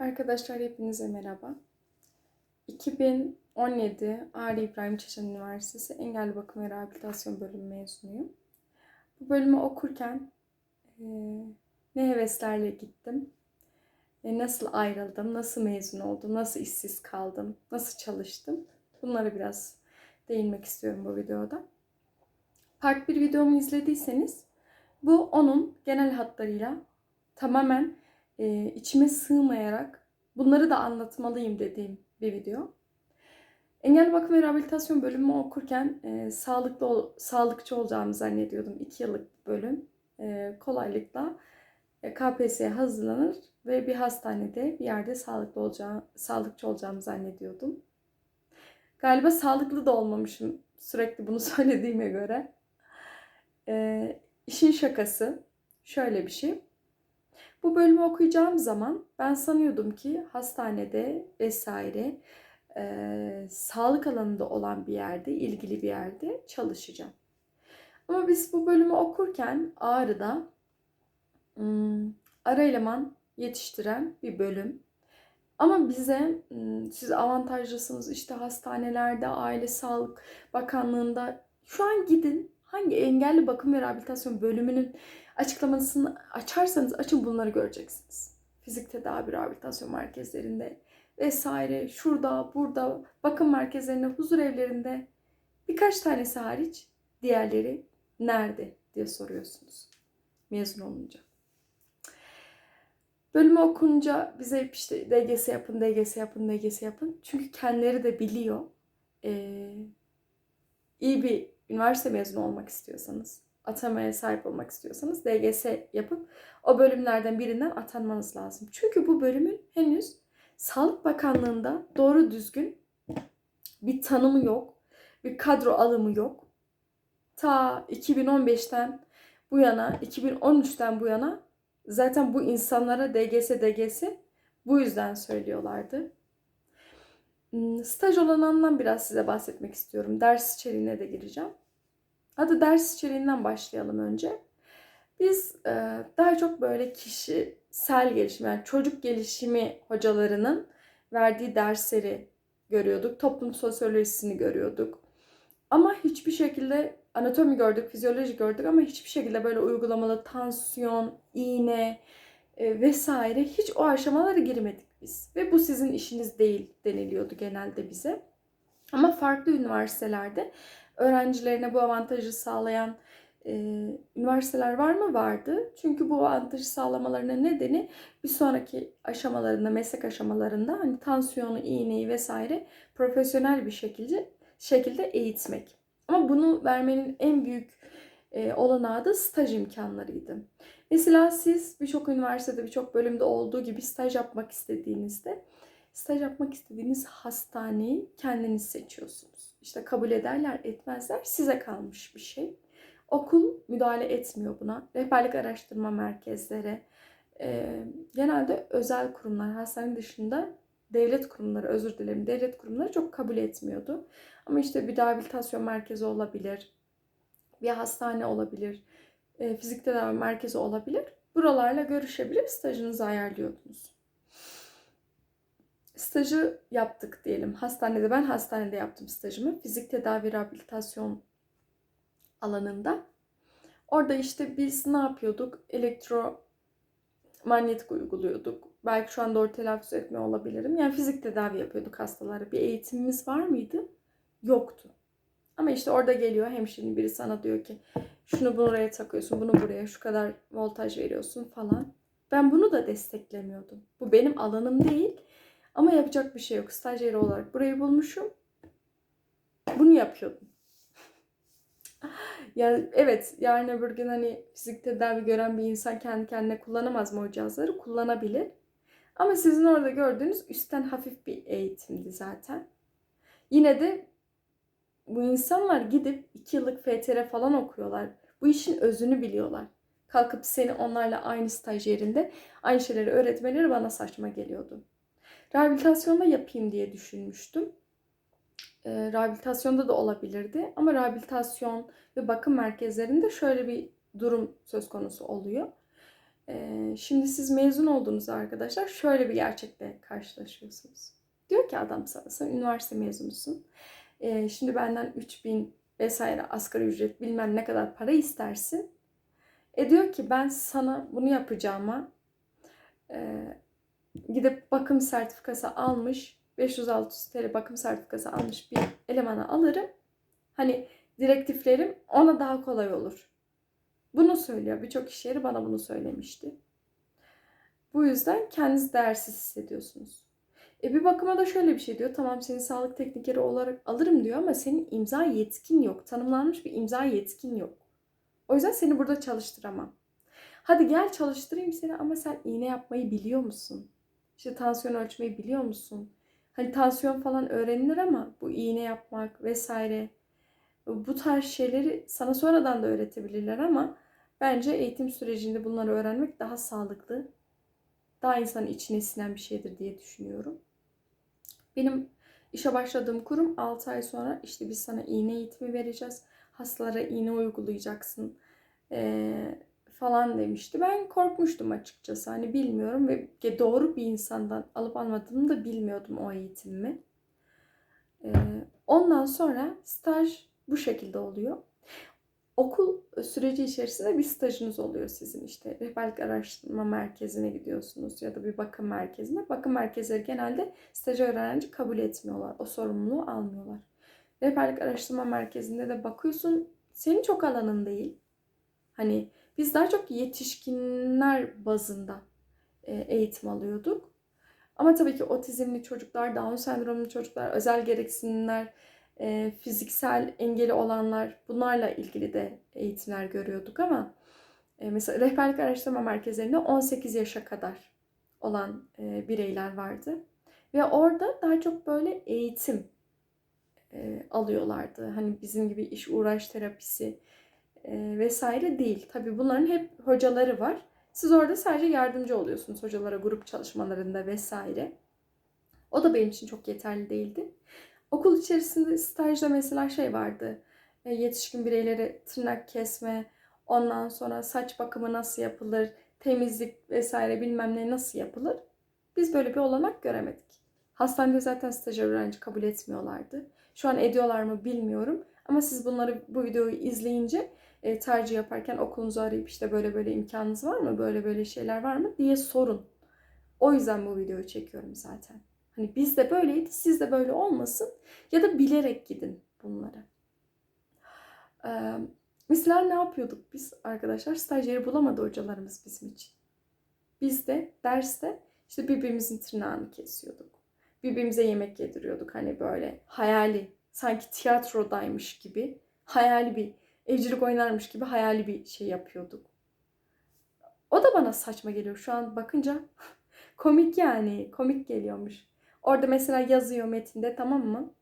Arkadaşlar hepinize merhaba. 2017 Ali İbrahim Çeşen Üniversitesi Engelli Bakım ve Rehabilitasyon Bölümü mezunuyum. Bu bölümü okurken e, ne heveslerle gittim, e, nasıl ayrıldım, nasıl mezun oldum, nasıl işsiz kaldım, nasıl çalıştım. Bunlara biraz değinmek istiyorum bu videoda. Part 1 videomu izlediyseniz bu onun genel hatlarıyla tamamen e, içime sığmayarak bunları da anlatmalıyım dediğim bir video. Engelli bakım ve rehabilitasyon bölümü okurken e, sağlıklı sağlıkçı olacağımı zannediyordum. 2 yıllık bölüm. E, kolaylıkla e, KPSS'ye hazırlanır ve bir hastanede bir yerde sağlıklı olacağı, sağlıkçı olacağımı zannediyordum. Galiba sağlıklı da olmamışım sürekli bunu söylediğime göre. E, işin şakası şöyle bir şey. Bu bölümü okuyacağım zaman ben sanıyordum ki hastanede vesaire e, sağlık alanında olan bir yerde, ilgili bir yerde çalışacağım. Ama biz bu bölümü okurken Ağrı'da ım, ara eleman yetiştiren bir bölüm. Ama bize siz avantajlısınız işte hastanelerde, aile sağlık bakanlığında şu an gidin hangi engelli bakım ve rehabilitasyon bölümünün açıklamasını açarsanız açın bunları göreceksiniz. Fizik tedavi rehabilitasyon merkezlerinde vesaire şurada burada bakım merkezlerinde huzur evlerinde birkaç tanesi hariç diğerleri nerede diye soruyorsunuz mezun olunca. Bölümü okunca bize hep işte DGS yapın, DGS yapın, DGS yapın. Çünkü kendileri de biliyor. Ee, iyi bir üniversite mezunu olmak istiyorsanız, atamaya sahip olmak istiyorsanız DGS yapıp o bölümlerden birinden atanmanız lazım. Çünkü bu bölümün henüz Sağlık Bakanlığı'nda doğru düzgün bir tanımı yok, bir kadro alımı yok. Ta 2015'ten bu yana, 2013'ten bu yana zaten bu insanlara DGS DGS bu yüzden söylüyorlardı. Staj olanından biraz size bahsetmek istiyorum. Ders içeriğine de gireceğim. Hadi ders içeriğinden başlayalım önce. Biz e, daha çok böyle kişisel gelişim, yani çocuk gelişimi hocalarının verdiği dersleri görüyorduk. Toplum sosyolojisini görüyorduk. Ama hiçbir şekilde anatomi gördük, fizyoloji gördük ama hiçbir şekilde böyle uygulamalı tansiyon, iğne e, vesaire hiç o aşamalara girmedik biz. Ve bu sizin işiniz değil deniliyordu genelde bize. Ama farklı üniversitelerde öğrencilerine bu avantajı sağlayan e, üniversiteler var mı? Vardı. Çünkü bu avantajı sağlamalarının nedeni bir sonraki aşamalarında, meslek aşamalarında hani tansiyonu, iğneyi vesaire profesyonel bir şekilde şekilde eğitmek. Ama bunu vermenin en büyük e, olanağı da staj imkanlarıydı. Mesela siz birçok üniversitede, birçok bölümde olduğu gibi staj yapmak istediğinizde staj yapmak istediğiniz hastaneyi kendiniz seçiyorsunuz. İşte kabul ederler, etmezler size kalmış bir şey. Okul müdahale etmiyor buna. Rehberlik araştırma merkezleri, e, genelde özel kurumlar, hastane dışında devlet kurumları, özür dilerim, devlet kurumları çok kabul etmiyordu. Ama işte bir rehabilitasyon merkezi olabilir, bir hastane olabilir, e, fizik tedavi merkezi olabilir. Buralarla görüşebilip stajınızı ayarlıyordunuz. Stajı yaptık diyelim. Hastanede ben hastanede yaptım stajımı. Fizik tedavi rehabilitasyon alanında. Orada işte biz ne yapıyorduk? Elektromanyetik uyguluyorduk. Belki şu an doğru telaffuz etmiyor olabilirim. Yani fizik tedavi yapıyorduk hastalara. Bir eğitimimiz var mıydı? Yoktu. Ama işte orada geliyor hemşirenin biri sana diyor ki şunu buraya takıyorsun, bunu buraya, şu kadar voltaj veriyorsun falan. Ben bunu da desteklemiyordum. Bu benim alanım değil. Ama yapacak bir şey yok. Stajyeri olarak burayı bulmuşum. Bunu yapıyordum. yani evet yarın öbür gün hani fizik tedavi gören bir insan kendi kendine kullanamaz mı o cihazları? Kullanabilir. Ama sizin orada gördüğünüz üstten hafif bir eğitimdi zaten. Yine de bu insanlar gidip 2 yıllık FTR falan okuyorlar. Bu işin özünü biliyorlar. Kalkıp seni onlarla aynı staj yerinde aynı şeyleri öğretmeleri bana saçma geliyordu. Rehabilitasyonda yapayım diye düşünmüştüm. E, rehabilitasyonda da olabilirdi ama rehabilitasyon ve bakım merkezlerinde şöyle bir durum söz konusu oluyor. Ee, şimdi siz mezun olduğunuzda arkadaşlar şöyle bir gerçekle karşılaşıyorsunuz. Diyor ki adam sana, sen üniversite mezunusun. Ee, şimdi benden 3000 vesaire asgari ücret bilmem ne kadar para istersin. E diyor ki ben sana bunu yapacağıma e, gidip bakım sertifikası almış 500-600 TL bakım sertifikası almış bir elemanı alırım. Hani direktiflerim ona daha kolay olur. Bunu söylüyor. Birçok iş yeri bana bunu söylemişti. Bu yüzden kendinizi değersiz hissediyorsunuz. E bir bakıma da şöyle bir şey diyor. Tamam seni sağlık teknikeri olarak alırım diyor ama senin imza yetkin yok. Tanımlanmış bir imza yetkin yok. O yüzden seni burada çalıştıramam. Hadi gel çalıştırayım seni ama sen iğne yapmayı biliyor musun? İşte tansiyon ölçmeyi biliyor musun? Hani tansiyon falan öğrenilir ama bu iğne yapmak vesaire bu tarz şeyleri sana sonradan da öğretebilirler ama bence eğitim sürecinde bunları öğrenmek daha sağlıklı, daha insanın içine sinen bir şeydir diye düşünüyorum. Benim işe başladığım kurum 6 ay sonra işte biz sana iğne eğitimi vereceğiz. Hastalara iğne uygulayacaksın ee, falan demişti. Ben korkmuştum açıkçası. Hani bilmiyorum ve doğru bir insandan alıp almadığımı da bilmiyordum o eğitimimi. Ee, ondan sonra staj bu şekilde oluyor. Okul süreci içerisinde bir stajınız oluyor sizin işte rehberlik araştırma merkezine gidiyorsunuz ya da bir bakım merkezine. Bakım merkezleri genelde stajyer öğrenci kabul etmiyorlar. O sorumluluğu almıyorlar. Rehberlik araştırma merkezinde de bakıyorsun senin çok alanın değil. Hani biz daha çok yetişkinler bazında e, eğitim alıyorduk. Ama tabii ki otizmli çocuklar, Down sendromlu çocuklar, özel gereksinimler, e, fiziksel engeli olanlar bunlarla ilgili de eğitimler görüyorduk ama e, mesela rehberlik araştırma merkezlerinde 18 yaşa kadar olan bireyler vardı. Ve orada daha çok böyle eğitim alıyorlardı. Hani bizim gibi iş uğraş terapisi e, vesaire değil. Tabii bunların hep hocaları var. Siz orada sadece yardımcı oluyorsunuz hocalara grup çalışmalarında vesaire. O da benim için çok yeterli değildi. Okul içerisinde stajda mesela şey vardı. E, yetişkin bireylere tırnak kesme, ondan sonra saç bakımı nasıl yapılır, temizlik vesaire bilmem ne nasıl yapılır. Biz böyle bir olanak göremedik. Hastanede zaten stajyer öğrenci kabul etmiyorlardı. Şu an ediyorlar mı bilmiyorum. Ama siz bunları bu videoyu izleyince e, tercih yaparken okulunuzu arayıp işte böyle böyle imkanınız var mı, böyle böyle şeyler var mı diye sorun. O yüzden bu videoyu çekiyorum zaten. Hani bizde böyleydi, sizde böyle olmasın ya da bilerek gidin bunları. Ee, mesela ne yapıyorduk biz arkadaşlar? Stajyeri bulamadı hocalarımız bizim için. Biz de derste işte birbirimizin tırnağını kesiyorduk. Birbirimize yemek yediriyorduk. Hani böyle hayali, sanki tiyatrodaymış gibi hayali bir evcilik oynarmış gibi hayali bir şey yapıyorduk. O da bana saçma geliyor. Şu an bakınca komik yani. Komik geliyormuş. Orada mesela yazıyor metinde tamam mı?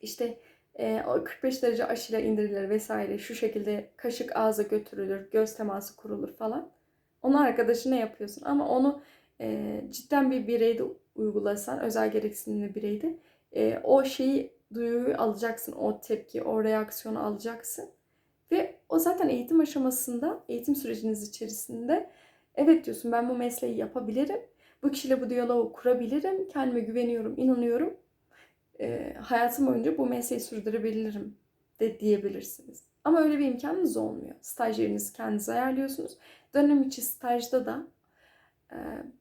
İşte e, 45 derece aşıyla indirilir vesaire. Şu şekilde kaşık ağza götürülür, göz teması kurulur falan. Onun arkadaşı ne yapıyorsun? Ama onu e, cidden bir bireyde uygulasan, özel gereksinimli bireyde e, o şeyi, duyuyu alacaksın. O tepki, o reaksiyonu alacaksın. O zaten eğitim aşamasında, eğitim süreciniz içerisinde evet diyorsun ben bu mesleği yapabilirim bu kişiyle bu diyaloğu kurabilirim. Kendime güveniyorum, inanıyorum. E, hayatım boyunca bu mesleği sürdürebilirim de diyebilirsiniz. Ama öyle bir imkanınız olmuyor. Stajyerinizi kendiniz ayarlıyorsunuz. Dönem içi stajda da e,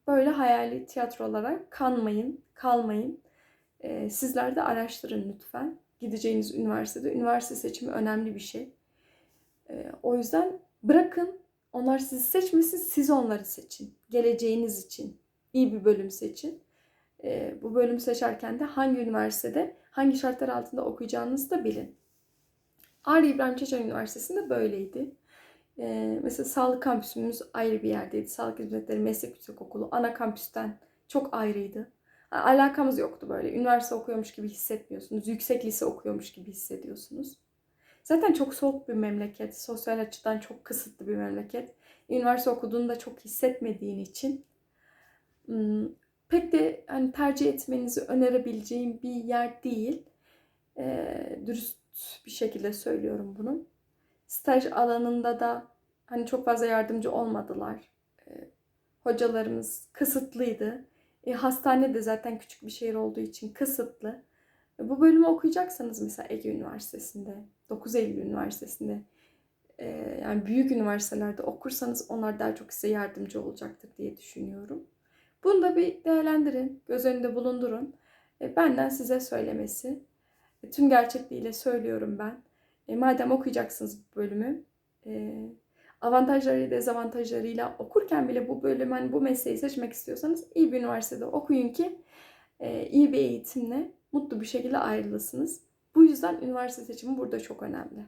böyle hayali tiyatrolara kanmayın, kalmayın. E, sizler de araştırın lütfen. Gideceğiniz üniversitede. Üniversite seçimi önemli bir şey. E, o yüzden bırakın onlar sizi seçmesin, siz onları seçin. Geleceğiniz için iyi bir bölüm seçin. E, bu bölümü seçerken de hangi üniversitede, hangi şartlar altında okuyacağınızı da bilin. Ağrı İbrahim Çeçen Üniversitesi'nde böyleydi. E, mesela sağlık kampüsümüz ayrı bir yerdeydi. Sağlık Hizmetleri Meslek Yüksekokulu ana kampüsten çok ayrıydı. Alakamız yoktu böyle. Üniversite okuyormuş gibi hissetmiyorsunuz. Yüksek lise okuyormuş gibi hissediyorsunuz. Zaten çok soğuk bir memleket. Sosyal açıdan çok kısıtlı bir memleket. Üniversite okuduğunda çok hissetmediğin için Hmm, pek de hani tercih etmenizi önerebileceğim bir yer değil. E, dürüst bir şekilde söylüyorum bunu. Staj alanında da hani çok fazla yardımcı olmadılar. E, Hocalarımız kısıtlıydı. E, hastane de zaten küçük bir şehir olduğu için kısıtlı. Bu bölümü okuyacaksanız mesela Ege Üniversitesi'nde, 9 Eylül Üniversitesi'nde e, yani büyük üniversitelerde okursanız onlar daha çok size yardımcı olacaktır diye düşünüyorum. Bunu da bir değerlendirin, göz önünde bulundurun. E, benden size söylemesi. E, tüm gerçekliğiyle söylüyorum ben. Madem okuyacaksınız bu bölümü, avantajları dezavantajlarıyla okurken bile bu bölüm hani bu mesleği seçmek istiyorsanız iyi bir üniversitede okuyun ki iyi bir eğitimle mutlu bir şekilde ayrılasınız. Bu yüzden üniversite seçimi burada çok önemli.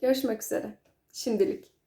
Görüşmek üzere. Şimdilik.